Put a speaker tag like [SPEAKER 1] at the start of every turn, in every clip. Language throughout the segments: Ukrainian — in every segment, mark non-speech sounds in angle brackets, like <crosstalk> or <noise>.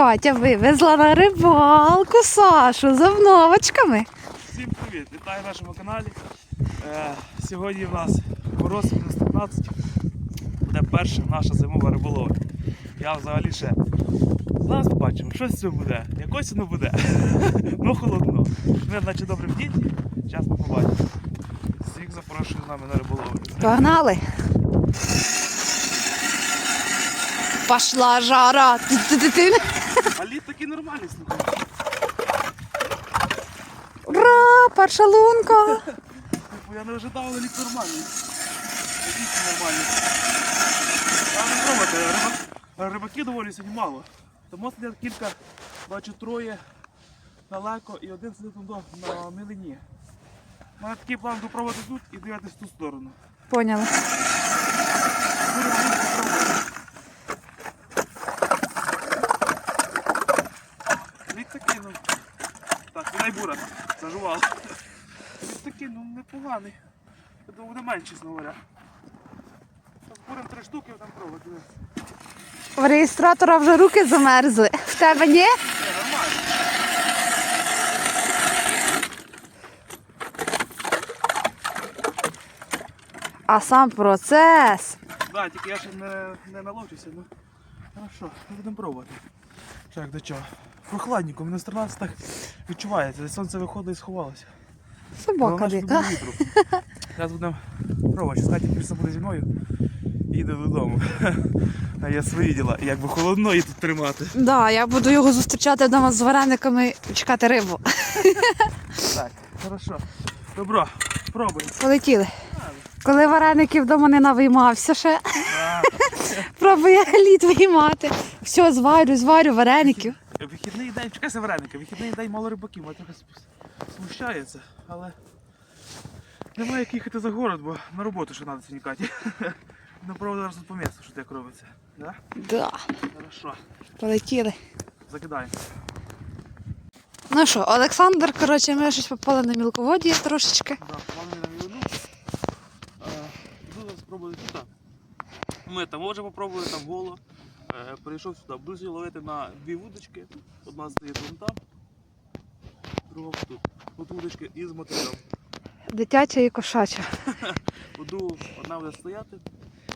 [SPEAKER 1] Катя вивезла на рибалку Сашу з обновочками.
[SPEAKER 2] Всім привіт! Вітаю на нашому каналі. Е, сьогодні в нас мороз мінус 15. Буде перша наша зимова риболовля. Я взагалі ще зараз побачимо, що з цього буде. Якось воно буде. <laughs> ну холодно. Ми наче добре в діті. Зараз ми побачимо. Всіх запрошую з нами на риболовлю.
[SPEAKER 1] Погнали. Пошла жара. Ти-ти-ти-ти.
[SPEAKER 2] А лід такий нормальний, слухай.
[SPEAKER 1] Ура! Перша лунка.
[SPEAKER 2] Типу, я не ожидав, але лід нормальний. Дійсно нормальний. Не Рибаків доволі сьогодні мало. Тому сидять кілька, бачу, троє далеко і один сидить там на милині. У мене такий план попробувати тут і дивитися в ту сторону.
[SPEAKER 1] Поняла.
[SPEAKER 2] Спробувати. Такий, ну. Так, не бура, зажувала. Лід такий, ну непоганий. Я думаю, буде менше, чесно говоря. Зараз три штуки там дивись.
[SPEAKER 1] В реєстратора вже руки замерзли. В тебе ні?
[SPEAKER 2] Нормально.
[SPEAKER 1] А сам процес.
[SPEAKER 2] Да, тільки я ще не, не наловчився, ну. Хорошо, ми будемо пробувати. Що, як до чого? Прохладненько, мінус 13 так відчувається. Сонце виходить і сховалося.
[SPEAKER 1] Собака дика. <laughs>
[SPEAKER 2] Зараз будемо пробувати. Пішла буде зі мною і їде додому. <laughs> А я свої діла. І якби холодно її тут тримати.
[SPEAKER 1] Да, я буду його зустрічати вдома з варениками і чекати рибу. <laughs>
[SPEAKER 2] Так, хорошо. Добро, пробуємо.
[SPEAKER 1] Полетіли. Коли вареники вдома не навиймався ще,
[SPEAKER 2] А,
[SPEAKER 1] пробує лід виймати. Все, зварю, зварю вареників.
[SPEAKER 2] Вихідний день, чекайся вареника, вихідний день мало рибаків, мене трохи спу- смущається, але немає як їхати за город, бо на роботу ще треба сьогодні Каті. Ну, зараз тут по місту, що так робиться. Да?
[SPEAKER 1] Да,
[SPEAKER 2] Хорошо,
[SPEAKER 1] полетіли.
[SPEAKER 2] закидаємо.
[SPEAKER 1] Ну що, Олександр, коротше, ми щось попали на мілководді трошечки.
[SPEAKER 2] Да, на. Зараз тут. Ми там може попробували там голо. Е, Прийшов сюди, сьогодні ловити на дві вудочки. Одна стоїть вон там, друга тут. От вудочки із мотилем.
[SPEAKER 1] Дитяча і кошача. <laughs>
[SPEAKER 2] Буду одна буде стояти,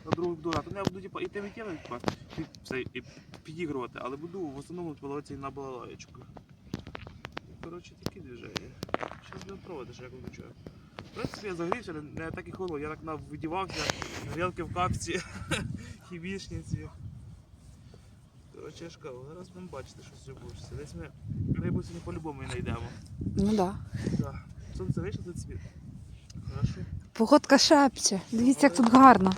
[SPEAKER 2] а другу буду грати. Ну, я буду типу, і тим, типу, і підігрувати, але буду в основному половитися на балалаєчку. Коротше, такі движення. Будемо пробувати, що як чую. В принципі, я загрівся, не, не так і холодно. Я так на видівався, грілки в капці, <laughs> хімічниці. Коротше, я ж зараз будемо бачити, що з цього буде. Десь ми рибу сьогодні по-любому і знайдемо.
[SPEAKER 1] Ну так. Да.
[SPEAKER 2] Так. Сонце вийшло за цвіт. Хорошо.
[SPEAKER 1] Погодка шепче. Дивіться, як тут гарно.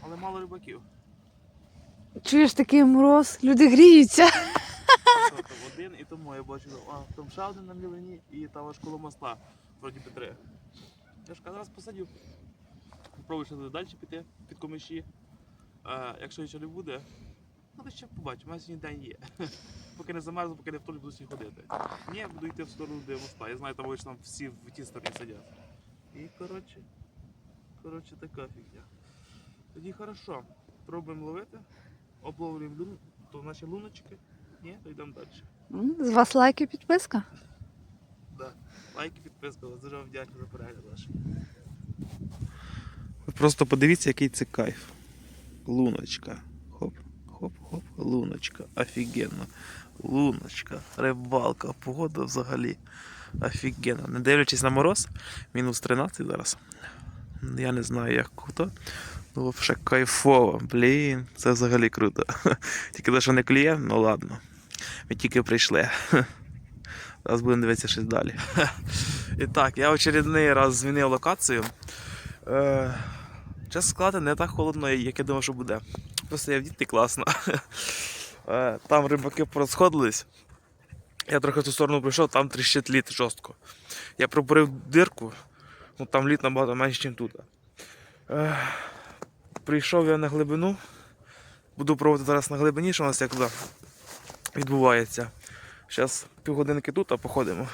[SPEAKER 2] Але мало рибаків.
[SPEAKER 1] Чуєш такий мороз, люди гріються.
[SPEAKER 2] Що там один і тому я бачу, а там ще один на мілині і там аж коло моста, вроді би три. Я ж зараз посадю. Попробую ще далі піти під комиші. А, якщо нічого не буде, ну то ще побачимо, у мене сьогодні день є. <laughs> Поки не замерзну, поки не втолю, буду сьогодні ходити. Ні, я буду йти в сторону де моста. Я знаю, там там всі в тій стороні сидять. І коротше, коротше така фігня. Тоді хорошо. Пробуємо ловити, обловлюємо лун... то наші луночки. Ні, то йдемо далі.
[SPEAKER 1] З вас лайки підписка.
[SPEAKER 2] Да. Лайки, підписка, вас дуже вам дякую за перегляд ваш. Просто подивіться, який це кайф. Луночка. Хоп, хоп, хоп, луночка. Офігенно. Луночка, рибалка, погода взагалі. Офігенно. Не дивлячись на мороз, мінус 13 зараз. Я не знаю, як круто. Ну, взагалі кайфово. Блін, це взагалі круто. <laughs> Тільки те, що не клює, ну ладно. Ми тільки прийшли. <laughs> Зараз будемо дивитися щось далі. <laughs> І так, я очередний раз змінив локацію. Чесно сказати, не так холодно, як я думав, що буде. Просто я в діти класно. <laughs> Е, там рибаки порозходились. Я трохи в ту сторону прийшов, там тріщить лід жорстко. Я пробурив дирку, ну там лід набагато менше, ніж тут. Е, прийшов я на глибину. Буду пробувати зараз на глибині, що у нас як відбувається. Зараз півгодинки тут, а походимо.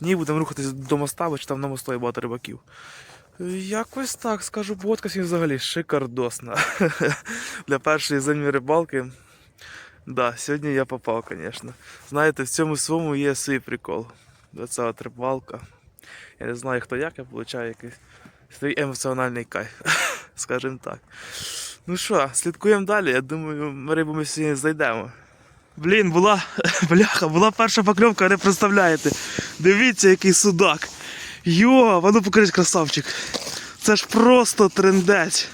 [SPEAKER 2] Ні, будемо рухатись до моста, бо чи там на мосту є багато рибаків. Якось так скажу, погодка сьогодні взагалі шикардосна. <laughs> Для першої зимньої рибалки. Да, сьогодні я попав, звісно. Знаєте, в цьому своєму є свій прикол. Оця от рибалка. Я не знаю, хто як, я получаю якийсь свій емоціональний кайф, <laughs> скажімо так. Ну що, слідкуємо далі. Я думаю, рибу ми сьогодні знайдемо. Блін, була <laughs> бляха, була перша покльовка, не представляєте. Дивіться, який судак. Йо, а ну красавчик. Це ж просто трендець.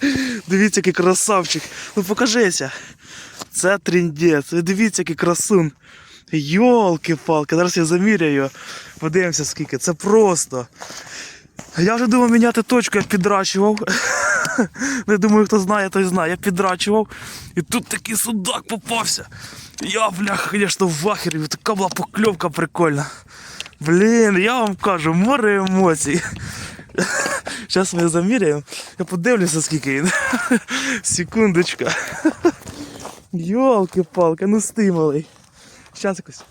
[SPEAKER 2] <laughs> Дивіться, який красавчик. Ну покажися. Це трендець. Дивіться, який красун. Йолки-палки, зараз я заміряю. Подивимося, скільки. Це просто. Я вже думав міняти точку, я підрачував. <laughs> <laughs> Не думаю, хто знає, той знає. Я підрачував. І тут такий судак попався. Я, бляха, звісно, в ахері. Така була покльовка прикольна. Блін, я вам кажу, море емоцій. <laughs> Зараз ми заміряємо. Я подивлюся, скільки він. <laughs> Секундочка. Йолки-палки, ну стималий. Зараз якось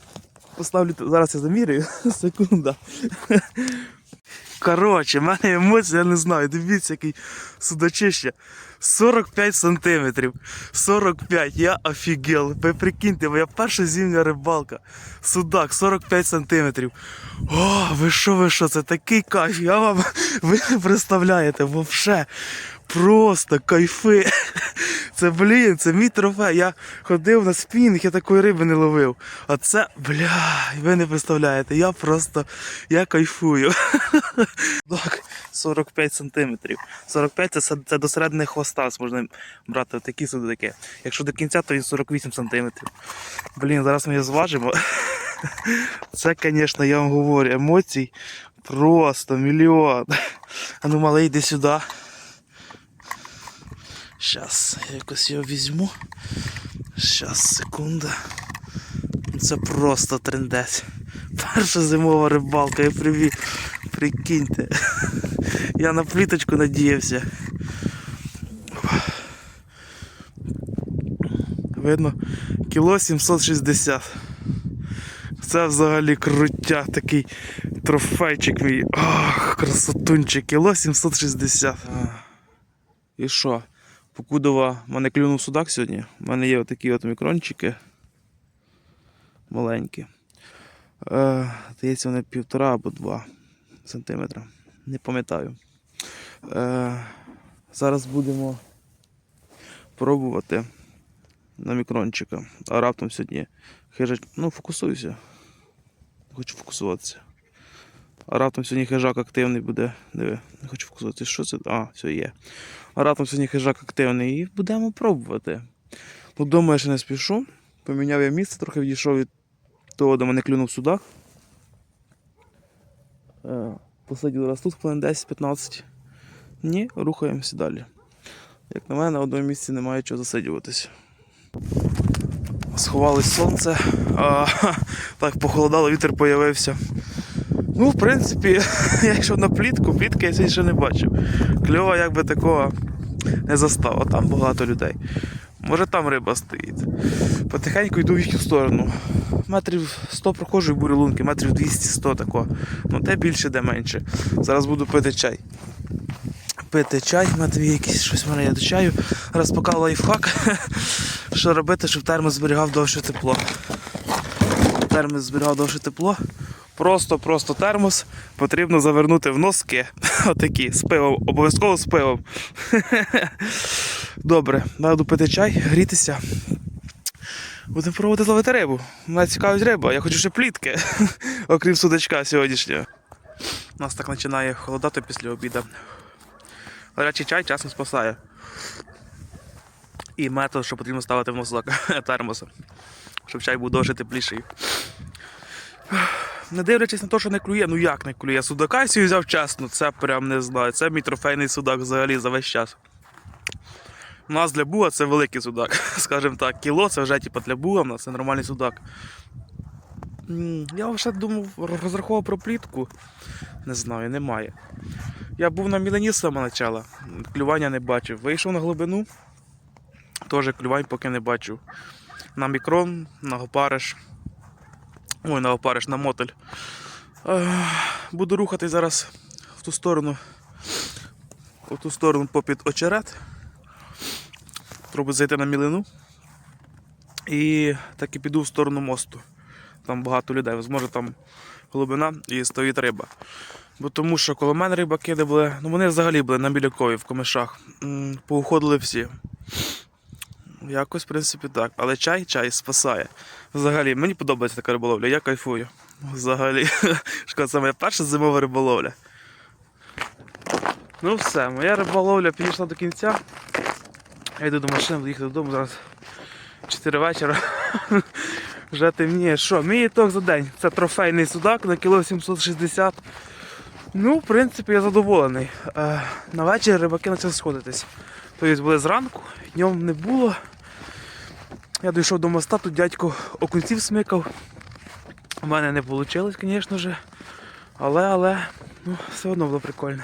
[SPEAKER 2] поставлю, зараз я заміряю. Секунда. Коротше, в мене емоції, я не знаю. Дивіться, який судачище. 45 сантиметрів. 45, я офігел. Ви прикиньте, моя перша зимня рибалка. Судак 45 сантиметрів. О, ви що, ви що, це такий кайф. Я вам <laughs> ви не представляєте, вовше. Просто кайфи. <laughs> Це, блін, це мій трофей. Я ходив на спінінг, я такої риби не ловив. А це, бля, ви не представляєте, я просто я кайфую. <laughs> Так, 45 сантиметрів. 45 це, це до середини можна брати такі судаки. Якщо до кінця, то він 48 сантиметрів. Блін, зараз ми його зважимо. <laughs> Це, звісно, я вам говорю, емоцій просто мільйон. А ну, малий, йди сюди. Щас, я якось його візьму. Щас, секунда. Це просто трендець. Перша зимова рибалка, я привів. Прикиньте. <laughs> Я на пліточку надіявся. Видно, кіло 760. Це взагалі крутя, такий трофейчик мій. Ах, красотунчик, кіло 760. І що? Покудова, мене клюнув судак сьогодні. У мене є отакі от мікрончики. Маленькі. Е, здається, вони півтора або два сантиметра. Не пам'ятаю. Е, зараз будемо пробувати на мікрончика. А раптом сьогодні хижак. Ну, фокусуйся. Хочу фокусуватися. А раптом сьогодні хижак активний буде. Диви, не хочу фокусуватися. Що це? А, все є. А раптом сьогодні хижак активний і будемо пробувати. Дома я ще не спішу. Поміняв я місце, трохи відійшов від того, де мене клюнув судак. Е, Посидів раз тут хвилин 10-15. Ні, рухаємося далі. Як на мене, на одному місці немає чого засидюватися. Сховалось сонце, а, <laughs> так похолодало, вітер появився. Ну, в принципі, <laughs> я йшов на плітку, плітки я ще не бачив. Кльова якби такого не застав, там багато людей. Може там риба стоїть. Потихеньку йду в їхню сторону. Метрів 100 проходжу і бурелунки, метрів 200-100 тако. Ну де більше, де менше. Зараз буду пити чай. Пити чай, є якісь щось в мене є до чаю. Поки лайфхак. <laughs> Що робити, щоб термос зберігав довше тепло. Термос зберігав довше тепло. Просто-просто термос потрібно завернути в носки. <laughs> Отакі, з пивом, обов'язково з пивом. <laughs> Добре, буду пити чай, грітися. Будемо пробувати зловити рибу. Мене цікавить риба, я хочу ще плітки, <laughs> окрім судачка сьогоднішнього. У Нас так починає холодати після обіду. Гарячий чай часно спасає. І метод, що потрібно ставити в носок <laughs> термоса, щоб чай був довше тепліший. Не дивлячись на те, що не клює, ну як не клює? Судака сьогодні взяв чесно, це прям не знаю. Це мій трофейний судак взагалі за весь час. У нас для буга це великий судак, <laughs> скажімо так. Кіло це вже типу, для буга, у нас це нормальний судак. Я вже думав, розраховував про плітку. Не знаю, немає. Я був на Мілені з самого початку, клювання не бачив. Вийшов на глибину, теж клювань поки не бачив. На мікрон, на опариш. Ой, на опариш, на мотель. Буду рухати зараз в ту сторону, в ту сторону попід очерет. Треба зайти на мілину. І так і піду в сторону мосту. Там багато людей, може там глибина і стоїть риба. Бо тому що коло мене рибаки де були, ну вони взагалі були на білякові в комишах. Поуходили всі. Якось, в принципі, так. Але чай, чай спасає. Взагалі, мені подобається така риболовля, я кайфую. Взагалі. <laughs> Шкода, це моя перша зимова риболовля. Ну все, моя риболовля підійшла до кінця. Я йду до машини, буду додому зараз 4 вечора. <laughs> Вже темніє. Що, мій ітог за день. Це трофейний судак на кіло 760. Ну, в принципі, я задоволений. Е, на вечір рибаки почали сходитись. Тобто були зранку, днем не було. Я дійшов до моста, тут дядько окунців смикав. У мене не вийшло, звісно ж. Але, але, ну, все одно було прикольно.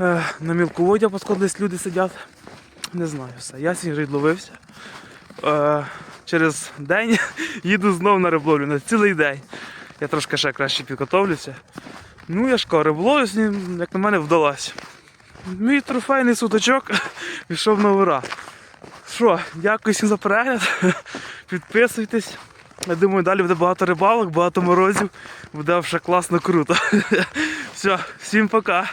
[SPEAKER 2] Е, на мілководдя посходились люди сидять. Не знаю все. Я сьогодні відловився. Е, через день <laughs> їду знов на риболовлю на цілий день. Я трошки ще краще підготовлюся. Ну, я ж кажу, сьогодні, як на мене, вдалося. Мій трофейний суточок пішов на ура. Що, дякую всім за перегляд. Підписуйтесь. Я думаю, далі буде багато рибалок, багато морозів. Буде вже класно круто. Все, всім пока.